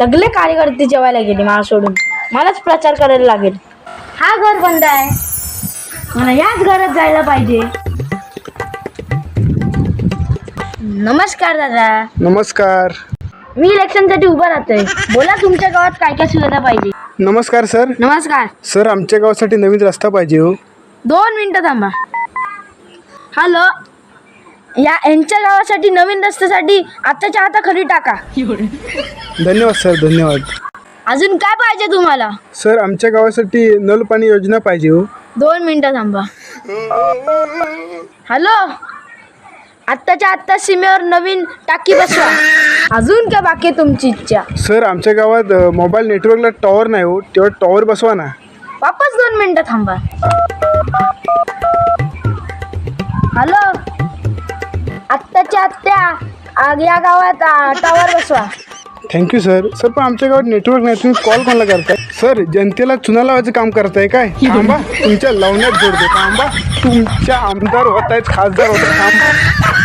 सगळे कार्यकर्ते जेवायला गेले मला सोडून. मलाच प्रचार करायला लागेल. हा घर बंद आहे. मला याच घरात जायला पाहिजे. नमस्कार दादा. नमस्कार. मी इलेक्शनसाठी उभा राहतोय. बोला तुमच्या गावात काय काय सुविधा पाहिजे? नमस्कार सर. नमस्कार. सर आमच्या गावासाठी नवीन रस्ता पाहिजे हो. दोन मिनिटं थांबा. हॅलो या यांच्या गावासाठी नवीन रस्त्यासाठी आत्ताच्या आता खरी टाका. धन्यवाद सर धन्यवाद. अजून काय पाहिजे तुम्हाला? सर आमच्या गावासाठी नल पाणी योजना पाहिजे हो. दोन मिनिटं थांबा. हॅलो? आत्ताच्या आत्ता सीमेवर नवीन टाकी बसवा. अजून काय बाकी आहे तुमची इच्छा? सर आमच्या गावात अ, मोबाईल नेटवर्कला टॉवर नाही हो. तेव्हा टॉवर बसवा ना. वापस दोन मिनिटं थांबा. हॅलो? आमच्या त्या या गावात आ, टावर बसवा. थँक्यू सर सर पण आमच्या गावात नेटवर्क नाही. तुम्ही कॉल कोणाला करताय? सर जनतेला चुना लावायचं काम करताय काय? थांबा. तुमच्या लावण्यात जोडतो. थांबा. तुमच्या आमदार होत आहेत खासदार होत आहेत. थांबा.